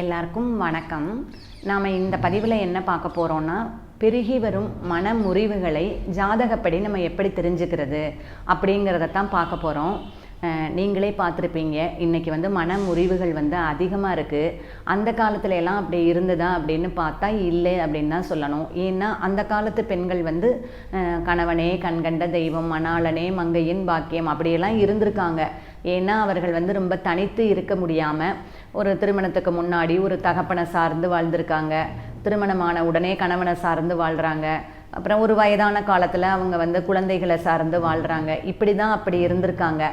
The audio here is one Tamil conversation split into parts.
எல்லாருக்கும் வணக்கம். நாம் இந்த பதிவில் என்ன பார்க்க போகிறோன்னா பெருகி வரும் மன முறிவுகளை ஜாதகப்படி நம்ம எப்படி தெரிஞ்சுக்கிறது அப்படிங்கிறத தான் பார்க்க போகிறோம் நீங்களே பார்த்துருப்பீங்க. இன்றைக்கி வந்து மன முறிவுகள் வந்து அதிகமாக இருக்குது அந்த காலத்துல எல்லாம் அப்படி இருந்ததா அப்படின்னு பார்த்தா இல்லை அப்படின்னு தான் சொல்லணும். ஏன்னா அந்த காலத்து பெண்கள் வந்து கணவனே கண்கண்ட தெய்வம் மணாளனே மங்கையின் பாக்கியம் அப்படியெல்லாம் இருந்திருக்காங்க. ஏன்னா அவர்கள் வந்து ரொம்ப தனித்து இருக்க முடியாமல் ஒரு திருமணத்துக்கு முன்னாடி ஒரு தகப்பனை சார்ந்து வாழ்ந்திருக்காங்க. திருமணமான உடனே கணவனை சார்ந்து வாழ்கிறாங்க அப்புறம் ஒரு வயதான காலத்தில் அவங்க வந்து குழந்தைகளை சார்ந்து வாழ்கிறாங்க இப்படி தான் அப்படி இருந்திருக்காங்க.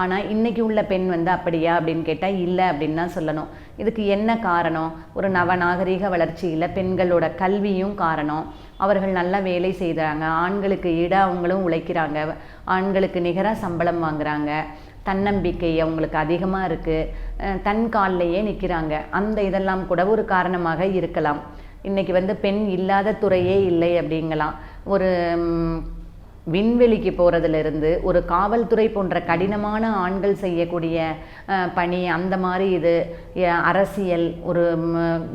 ஆனால் இன்றைக்கி உள்ள பெண் வந்து அப்படியா அப்படின்னு கேட்டால் இல்லை அப்படின்னு தான் சொல்லணும். இதுக்கு என்ன காரணம்? ஒரு நவநாகரிக வளர்ச்சியில் பெண்களோட கல்வியும் காரணம். அவர்கள் நல்லா வேலை செய்கிறாங்க. ஆண்களுக்கு ஈடாக அவங்களும் உழைக்கிறாங்க. ஆண்களுக்கு நிகராக சம்பளம் வாங்குறாங்க. தன்னம்பிக்கை அவங்களுக்கு அதிகமாக இருக்குது தன் கால்லையே நிற்கிறாங்க அந்த இதெல்லாம் கூட ஒரு காரணமாக இருக்கலாம். இன்றைக்கி வந்து பெண் இல்லாத துறையே இல்லை அப்படிங்கலாம். ஒரு விண்வெளிக்கு போகிறதுலேருந்து ஒரு காவல்துறை போன்ற கடினமான ஆண்கள் செய்யக்கூடிய பணி அந்த மாதிரி இது அரசியல் ஒரு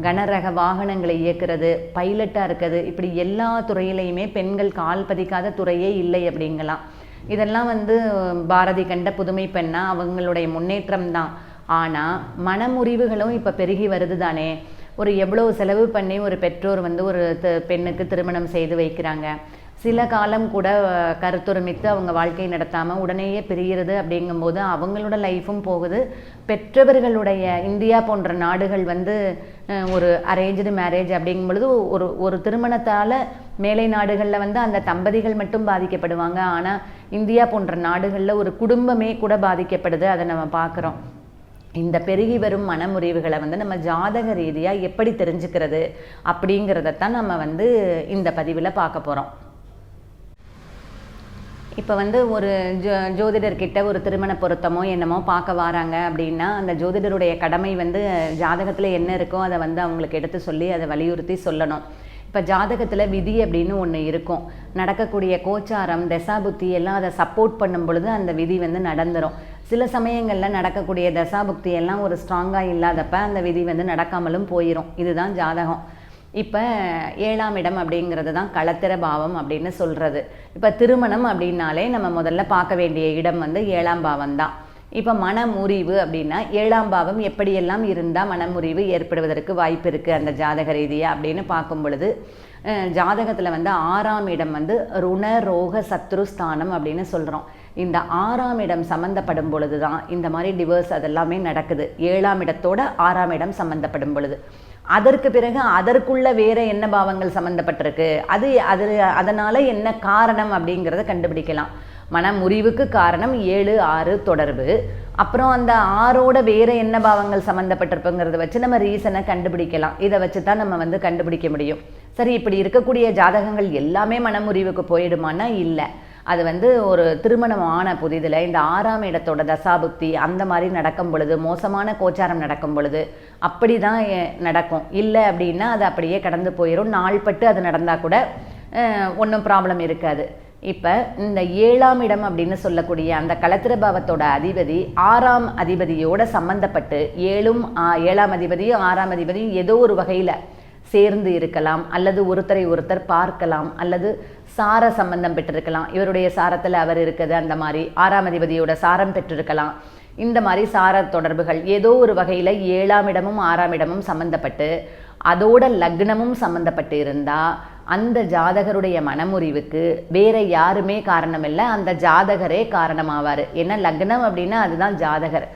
கனரக வாகனங்களை இயக்குறது பைலட்டாக இருக்கிறது இப்படி எல்லா துறையிலையுமே பெண்கள் கால் பதிக்காத துறையே இல்லை அப்படிங்கலாம். இதெல்லாம் வந்து பாரதி கண்ட புதுமை பெண்ணா அவங்களுடைய முன்னேற்றம் தான். ஆனால் மனமுறிவுகளும் இப்போ பெருகி வருது தானே. ஒரு எவ்வளோ செலவு பண்ணி ஒரு பெற்றோர் வந்து ஒரு த- பெண்ணுக்கு திருமணம் செய்து வைக்கிறாங்க. சில காலம் கூட அஹ், கருத்துரிமித்து அவங்க வாழ்க்கை நடத்தாமல் உடனேயே பிரிகிறது அப்படிங்கும்போது அவங்களோட லைஃப்பும் போகுது. பெற்றவர்களுடைய இந்தியா போன்ற நாடுகள் வந்து ஒரு அரேஞ்சு மேரேஜ் அப்படிங்கும் பொழுது ஒரு ஒரு திருமணத்தால் மேலை நாடுகளில் வந்து அந்த தம்பதிகள் மட்டும் பாதிக்கப்படுவாங்க. ஆனால் இந்தியா போன்ற நாடுகளில் ஒரு குடும்பமே கூட பாதிக்கப்படுது. அதை நம்ம பார்க்குறோம். இந்த பெருகி வரும் மனமுறிவுகளை வந்து நம்ம ஜாதக ரீதியாக எப்படி தெரிஞ்சுக்கிறது அப்படிங்கிறதத்தான் நம்ம வந்து இந்த பதிவில் பார்க்க போகிறோம் இப்போ வந்து ஒரு ஜோ ஜோதிடர்கிட்ட ஒரு திருமண பொருத்தமோ என்னமோ பார்க்க வராங்க அப்படின்னா அந்த ஜோதிடருடைய கடமை வந்து ஜாதகத்தில் என்ன இருக்கோ அதை வந்து அவங்களுக்கு எடுத்து சொல்லி அதை வலியுறுத்தி சொல்லணும். இப்போ ஜாதகத்தில் விதி அப்படின்னு ஒன்று இருக்கும். நடக்கக்கூடிய கோச்சாரம் தசாபுத்தி எல்லாம் அதை சப்போர்ட் பண்ணும் பொழுது அந்த விதி வந்து நடந்துடும் சில சமயங்களில் நடக்கக்கூடிய தசாபுக்தி எல்லாம் ஒரு ஸ்ட்ராங்காக இல்லாதப்ப அந்த விதி வந்து நடக்காமலும் போயிடும் இதுதான் ஜாதகம். இப்போ ஏழாம் இடம் அப்படிங்கிறது தான் களத்திர பாவம் அப்படின்னு சொல்கிறது இப்போ திருமணம் அப்படின்னாலே நம்ம முதல்ல பார்க்க வேண்டிய இடம் வந்து ஏழாம் பாவம் தான் இப்போ மனமுறிவு அப்படின்னா ஏழாம் பாவம் எப்படியெல்லாம் இருந்தால் மனமுறிவு ஏற்படுவதற்கு வாய்ப்பு இருக்குது அந்த ஜாதக ரீதியாக அப்படின்னு பார்க்கும் பொழுது ஜாதகத்தில் வந்து ஆறாம் இடம் வந்து ருண ரோக சத்ருஸ்தானம் அப்படின்னு சொல்கிறோம் இந்த ஆறாம் இடம் சம்மந்தப்படும் பொழுது தான் இந்த மாதிரி டிவர்ஸ் அதெல்லாமே நடக்குது. ஏழாம் இடத்தோட ஆறாம் இடம் சம்மந்தப்படும் பொழுது. அதற்கு பிறகு அதற்குள்ள வேற என்ன பாவங்கள் சம்மந்தப்பட்டிருக்கு அது அது அதனால என்ன காரணம் அப்படிங்கிறத கண்டுபிடிக்கலாம். மன முறிவுக்கு காரணம் ஏழு ஆறு தொடர்பு. அப்புறம் அந்த ஆறோட வேற என்ன பாவங்கள் சம்மந்தப்பட்டிருப்புங்கிறத வச்சு நம்ம ரீசனை கண்டுபிடிக்கலாம். இதை வச்சு தான் நம்ம வந்து கண்டுபிடிக்க முடியும். சரி இப்படி இருக்கக்கூடிய ஜாதகங்கள் எல்லாமே மனமுறிவுக்கு போயிடுமானா இல்லை. அது வந்து ஒரு திருமணம் ஆன புதிதில் இந்த ஆறாம் இடத்தோட தசாபுக்தி அந்த மாதிரி நடக்கும் பொழுது மோசமான கோச்சாரம் நடக்கும் பொழுது அப்படி தான் நடக்கும். இல்லை அப்படின்னா அது அப்படியே கடந்து போயிடும் நாள்பட்டு அது நடந்தால் கூட ஒன்றும் ப்ராப்ளம் இருக்காது. இப்போ இந்த ஏழாம் இடம் அப்படின்னு சொல்லக்கூடிய அந்த கலத்திரபாவத்தோட அதிபதி ஆறாம் அதிபதியோட சம்பந்தப்பட்டு ஏழும் ஏழாம் அதிபதியும் ஆறாம் அதிபதியும் ஏதோ ஒரு வகையில் சேர்ந்து இருக்கலாம் அல்லது ஒருத்தரை ஒருத்தர் பார்க்கலாம் அல்லது சார சம்பந்தம் பெற்றிருக்கலாம். இவருடைய சாரத்தில் அவர் இருக்குது அந்த மாதிரி ஆறாம் அதிபதியோட சாரம் பெற்றிருக்கலாம். இந்த மாதிரி சார தொடர்புகள் ஏதோ ஒரு வகையில் ஏழாம் இடமும் ஆறாம் இடமும் சம்பந்தப்பட்டு அதோட லக்னமும் சம்பந்தப்பட்டு இருந்தால் அந்த ஜாதகருடைய மனமுறிவுக்கு வேற யாருமே காரணம் இல்லை அந்த ஜாதகரே காரணமாவார். ஏன்னா லக்னம் அப்படின்னா அதுதான் ஜாதகர்.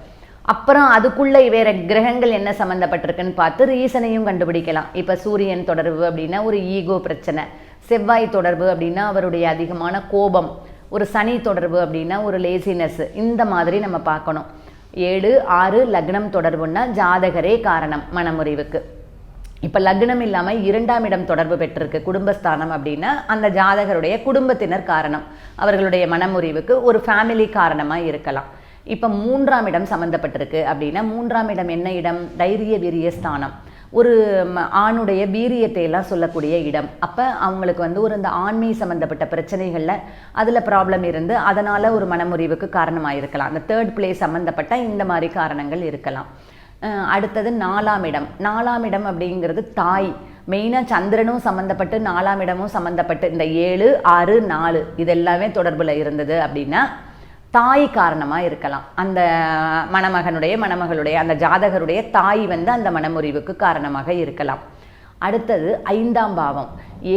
அப்புறம் அதுக்குள்ளே வேற கிரகங்கள் என்ன சம்மந்தப்பட்டிருக்குன்னு பார்த்து ரீசனையும் கண்டுபிடிக்கலாம். இப்போ சூரியன் தொடர்பு அப்படின்னா ஒரு ஈகோ பிரச்சனை. செவ்வாய் தொடர்பு அப்படின்னா அவருடைய அதிகமான கோபம். ஒரு சனி தொடர்பு அப்படின்னா ஒரு லேசினஸ் இந்த மாதிரி நம்ம பார்க்கணும். ஏழு ஆறு லக்னம் தொடர்புன்னா ஜாதகரே காரணம் மனமுறிவுக்கு. இப்போ லக்னம் இல்லாமல் இரண்டாம் இடம் தொடர்பு பெற்றிருக்கு குடும்பஸ்தானம் அப்படின்னா அந்த ஜாதகருடைய குடும்பத்தினர் காரணம். அவர்களுடைய மனமுறிவுக்கு ஒரு ஃபேமிலி காரணமாக இருக்கலாம். இப்போ மூன்றாம் இடம் சம்மந்தப்பட்டிருக்கு அப்படின்னா மூன்றாம் இடம் என்ன இடம்? தைரிய வீரிய ஸ்தானம். ஒரு ஆணுடைய வீரியத்தை எல்லாம் சொல்லக்கூடிய இடம். அப்போ அவங்களுக்கு வந்து ஒரு இந்த ஆண்மை சம்மந்தப்பட்ட பிரச்சனைகளில் அதில் ப்ராப்ளம் இருந்து அதனால் ஒரு மனமுறிவுக்கு காரணமாக இருக்கலாம் அந்த தேர்ட் பிளேஸ் சம்மந்தப்பட்ட இந்த மாதிரி காரணங்கள் இருக்கலாம். அடுத்தது நாலாம் இடம். நாலாம் இடம் அப்படிங்கிறது தாய். மெயினாக சந்திரனும் சம்மந்தப்பட்டு நாலாம் இடமும் சம்மந்தப்பட்டு இந்த ஏழு ஆறு நாலு இதெல்லாமே தொடர்பில் இருந்தது அப்படின்னா தாய் காரணமாக இருக்கலாம். அந்த மணமகனுடைய மணமகளுடைய அந்த ஜாதகருடைய தாய் வந்து அந்த மனமுறிவுக்கு காரணமாக இருக்கலாம். அடுத்தது ஐந்தாம் பாவம்.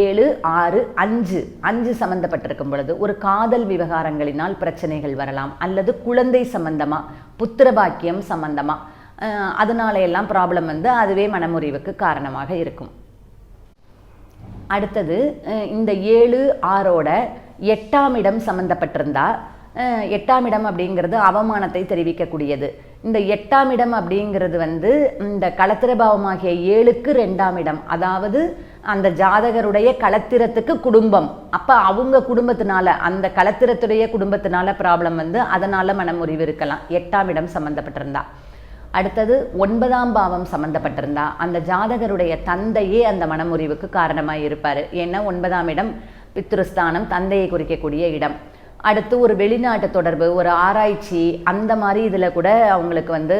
ஏழு ஆறு அஞ்சு. அஞ்சு சம்பந்தப்பட்டிருக்கும் பொழுது ஒரு காதல் விவகாரங்களினால் பிரச்சனைகள் வரலாம். அல்லது குழந்தை சம்பந்தமா புத்திர பாக்கியம் சம்பந்தமா அதனால எல்லாம் ப்ராப்ளம் வந்து அதுவே மனமுறிவுக்கு காரணமாக இருக்கும். அடுத்தது இந்த ஏழு ஆறோட எட்டாம் இடம் சம்மந்தப்பட்டிருந்தா எட்டாம் இடம் அப்படிங்கிறது அவமானத்தை தெரிவிக்கக்கூடியது. இந்த எட்டாம் இடம் அப்படிங்கிறது வந்து இந்த களத்திரபாவமாகிய ஏழுக்கு ரெண்டாம் இடம். அதாவது அந்த ஜாதகருடைய களத்திரத்துக்கு குடும்பம். அப்போ அவங்க குடும்பத்தினால அந்த களத்திரத்துடைய குடும்பத்தினால ப்ராப்ளம் வந்து அதனால மனமுறிவு இருக்கலாம். எட்டாம் இடம் சம்மந்தப்பட்டிருந்தா அடுத்தது ஒன்பதாம் பாவம் சம்மந்தப்பட்டிருந்தா அந்த ஜாதகருடைய தந்தையே அந்த மனமுறிவுக்கு காரணமாக இருப்பார் ஏன்னா ஒன்பதாம் இடம் பித்ருஸ்தானம் தந்தையை குறிக்கக்கூடிய இடம். அடுத்து ஒரு வெளிநாட்டு தொடர்பு ஒரு ஆராய்ச்சி அந்த மாதிரி இதில் கூட அவங்களுக்கு வந்து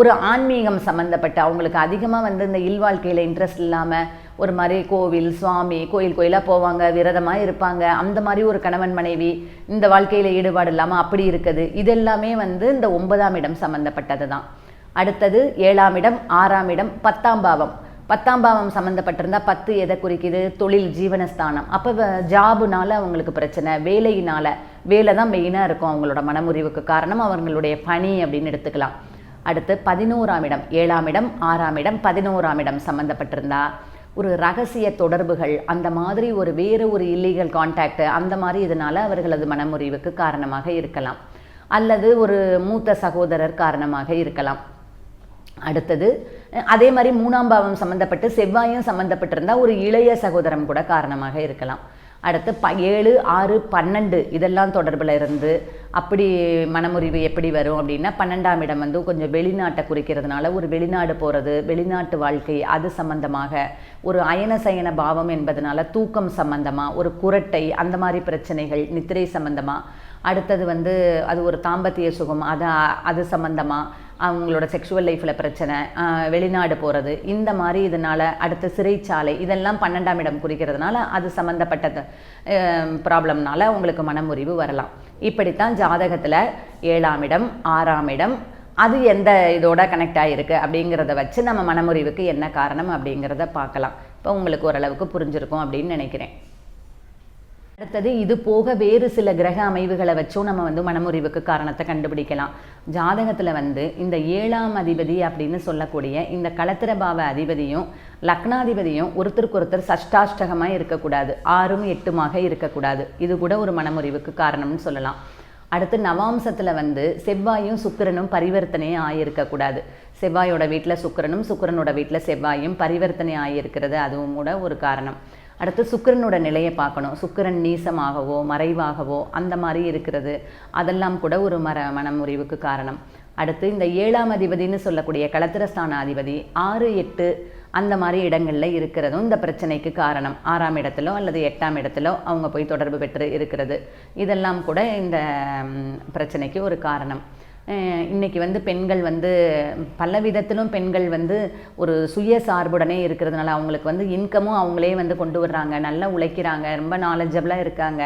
ஒரு ஆன்மீகம் சம்மந்தப்பட்ட அவங்களுக்கு அதிகமாக வந்து இந்த இல்வாழ்க்கையில் இன்ட்ரெஸ்ட் இல்லாமல் ஒரு மாதிரி கோவில் சுவாமி கோயில் கோயிலாக போவாங்க விரதமாக இருப்பாங்க. அந்த மாதிரி ஒரு கணவன் மனைவி இந்த வாழ்க்கையில் ஈடுபாடு இல்லாமல் அப்படி இருக்குது. இதெல்லாமே வந்து இந்த ஒன்பதாம் இடம் சம்மந்தப்பட்டது தான் அடுத்தது ஏழாம் இடம் ஆறாம் இடம் பத்தாம் பாவம். பத்தாம் பாவம் சம்மந்தப்பட்டிருந்தா பத்து எதை குறிக்குது? தொழில் ஜீவனஸ்தானம். அப்போ ஜாபுனால அவங்களுக்கு பிரச்சனை வேலையினால. வேலை தான் மெயினாக இருக்கும் அவங்களோட மனமுறிவுக்கு காரணம் அவங்களுடைய பணி அப்படின்னு எடுத்துக்கலாம். அடுத்து பதினோராம் இடம் ஏழாம் இடம் ஆறாம் இடம் பதினோராம் இடம் சம்மந்தப்பட்டிருந்தா ஒரு ரகசிய தொடர்புகள் அந்த மாதிரி ஒரு வேறு ஒரு இல்லீகல் கான்டாக்ட் அந்த மாதிரி இதனால் அவர்களது மனமுறிவுக்கு காரணமாக இருக்கலாம். அல்லது ஒரு மூத்த சகோதரர் காரணமாக இருக்கலாம். அடுத்தது அதே மாதிரி மூணாம் பாவம் சம்மந்தப்பட்டு செவ்வாயும் சம்மந்தப்பட்டிருந்தா ஒரு இளைய சகோதரம் கூட காரணமாக இருக்கலாம். அடுத்து ப ஏழு ஆறு பன்னெண்டு இதெல்லாம் தொடர்பில் இருந்து அப்படி மனமுறிவு எப்படி வரும் அப்படின்னா பன்னெண்டாம் இடம் வந்து கொஞ்சம் வெளிநாட்டை குறிக்கிறதுனால ஒரு வெளிநாடு போகிறது வெளிநாட்டு வாழ்க்கை அது சம்பந்தமாக ஒரு அயன சயன பாவம் என்பதனால தூக்கம் சம்பந்தமாக ஒரு குரட்டை அந்த மாதிரி பிரச்சனைகள் நித்திரை சம்பந்தமாக அடுத்தது வந்து அது ஒரு தாம்பத்திய சுகம் அது அது சம்மந்தமாக அவங்களோட செக்ஷுவல் லைஃப்பில் பிரச்சனை வெளிநாடு போகிறது இந்த மாதிரி இதனால் அடுத்த சிறைச்சாலை இதெல்லாம் பன்னெண்டாம் இடம் குறிக்கிறதுனால அது சம்மந்தப்பட்ட ப்ராப்ளம்னால உங்களுக்கு மனமுறிவு வரலாம். இப்படித்தான் ஜாதகத்தில் ஏழாம் இடம் ஆறாம் இடம் அது எந்த இதோட கனெக்ட் ஆகிருக்கு அப்படிங்கிறத வச்சு நம்ம மனமுறிவுக்கு என்ன காரணம் அப்படிங்கிறத பார்க்கலாம். இப்போ உங்களுக்கு ஓரளவுக்கு புரிஞ்சிருக்கும் அப்படின்னு நினைக்கிறேன். அடுத்தது இது போக வேறு சில கிரக அமைவுகளை வச்சும் நம்ம வந்து மனமுறிவுக்கு காரணத்தை கண்டுபிடிக்கலாம். ஜாதகத்தில் வந்து இந்த ஏழாம் அதிபதி அப்படின்னு சொல்லக்கூடிய இந்த களத்திரபாவ அதிபதியும் லக்னாதிபதியும் ஒருத்தருக்கு ஒருத்தர் சஷ்டாஷ்டகமாக இருக்கக்கூடாது. ஆறும் எட்டுமாக இருக்கக்கூடாது. இது கூட ஒரு மனமுறிவுக்கு காரணம்னு சொல்லலாம். அடுத்து நவாம்சத்தில் வந்து செவ்வாயும் சுக்கரனும் பரிவர்த்தனையே ஆகியிருக்கக்கூடாது செவ்வாயோட வீட்டில் சுக்கரனும் சுக்கிரனோட வீட்டில் செவ்வாயும் பரிவர்த்தனை ஆகியிருக்கிறது அதுவும் கூட ஒரு காரணம். அடுத்து சுக்கிரனோட நிலையை பார்க்கணும். சுக்கிரன் நீசமாகவோ மறைவாகவோ அந்த மாதிரி இருக்கிறது. அதெல்லாம் கூட ஒரு மர மனமுறிவுக்கு காரணம். அடுத்து இந்த ஏழாம் அதிபதினு சொல்லக்கூடிய களத்திரஸ்தான அதிபதி ஆறு எட்டு அந்த மாதிரி இடங்களில் இருக்கிறதும் இந்த பிரச்சனைக்கு காரணம். ஆறாம் இடத்துலோ அல்லது எட்டாம் இடத்துலோ அவங்க போய் தொடர்பு பெற்று இருக்கிறது. இதெல்லாம் கூட இந்த பிரச்சனைக்கு ஒரு காரணம். இன்றைக்கி இன்னைக்கு வந்து பெண்கள் வந்து பல விதத்திலும் பெண்கள் வந்து ஒரு சுய சார்புடனே இருக்கிறதுனால அவங்களுக்கு வந்து இன்கமும் அவங்களே வந்து கொண்டு வர்றாங்க. நல்லா உழைக்கிறாங்க. ரொம்ப நாலேஜபிளாக இருக்காங்க.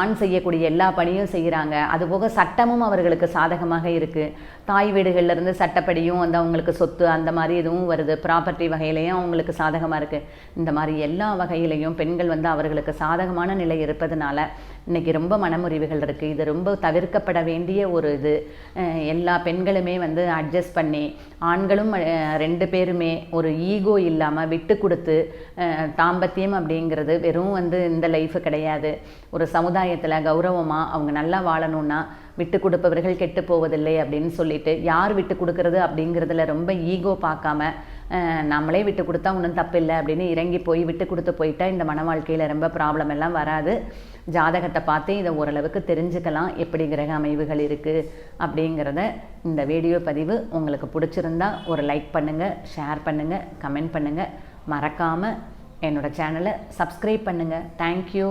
ஆண் செய்யக்கூடிய எல்லா பணியும் செய்கிறாங்க அதுபோக சட்டமும் அவர்களுக்கு சாதகமாக இருக்குது தாய் வீடுகள்லேருந்து சட்டப்படியும் வந்து அவங்களுக்கு சொத்து அந்த மாதிரி இதுவும் வருது. ப்ராப்பர்ட்டி வகையிலையும் அவங்களுக்கு சாதகமாக இருக்குது இந்த மாதிரி எல்லா வகையிலையும் பெண்கள் வந்து அவர்களுக்கு சாதகமான நிலை இருப்பதனால இன்னைக்கு ரொம்ப மனமுறிவுகள் இருக்குது இது ரொம்ப தவிர்க்கப்பட வேண்டிய ஒரு இது. எல்லா பெண்களுமே வந்து அட்ஜஸ்ட் பண்ணி ஆண்களும் ரெண்டு பேருமே ஒரு ஈகோ இல்லாமல் விட்டு கொடுத்து தாம்பத்தியம் அப்படிங்கிறது வெறும் வந்து இந்த லைஃப் கிடையாது. ஒரு சமுதாயத்தில் கௌரவமாக அவங்க நல்லா வாழணுன்னா விட்டு கொடுப்பவர்கள் கெட்டு போவதில்லை அப்படின்னு சொல்லிட்டு யார் விட்டு கொடுக்கறது அப்படிங்கிறதுல ரொம்ப ஈகோ பார்க்காம நம்மளே விட்டு கொடுத்தா ஒன்றும் தப்பில்லை அப்படின்னு இறங்கி போய் விட்டு கொடுத்து போயிட்டா இந்த மன வாழ்க்கையில் ரொம்ப ப்ராப்ளம் எல்லாம் வராது. ஜாதகத்தை பார்த்து இதை ஓரளவுக்கு தெரிஞ்சுக்கலாம் எப்படி கிரக அமைவுகள் இருக்குது அப்படிங்கிறத இந்த வீடியோ பதிவு உங்களுக்கு பிடிச்சிருந்தா ஒரு லைக் பண்ணுங்கள் ஷேர் பண்ணுங்கள் கமெண்ட் பண்ணுங்கள் மறக்காமல் என்னோட சேனலை சப்ஸ்கிரைப் பண்ணுங்கள் தேங்க்யூ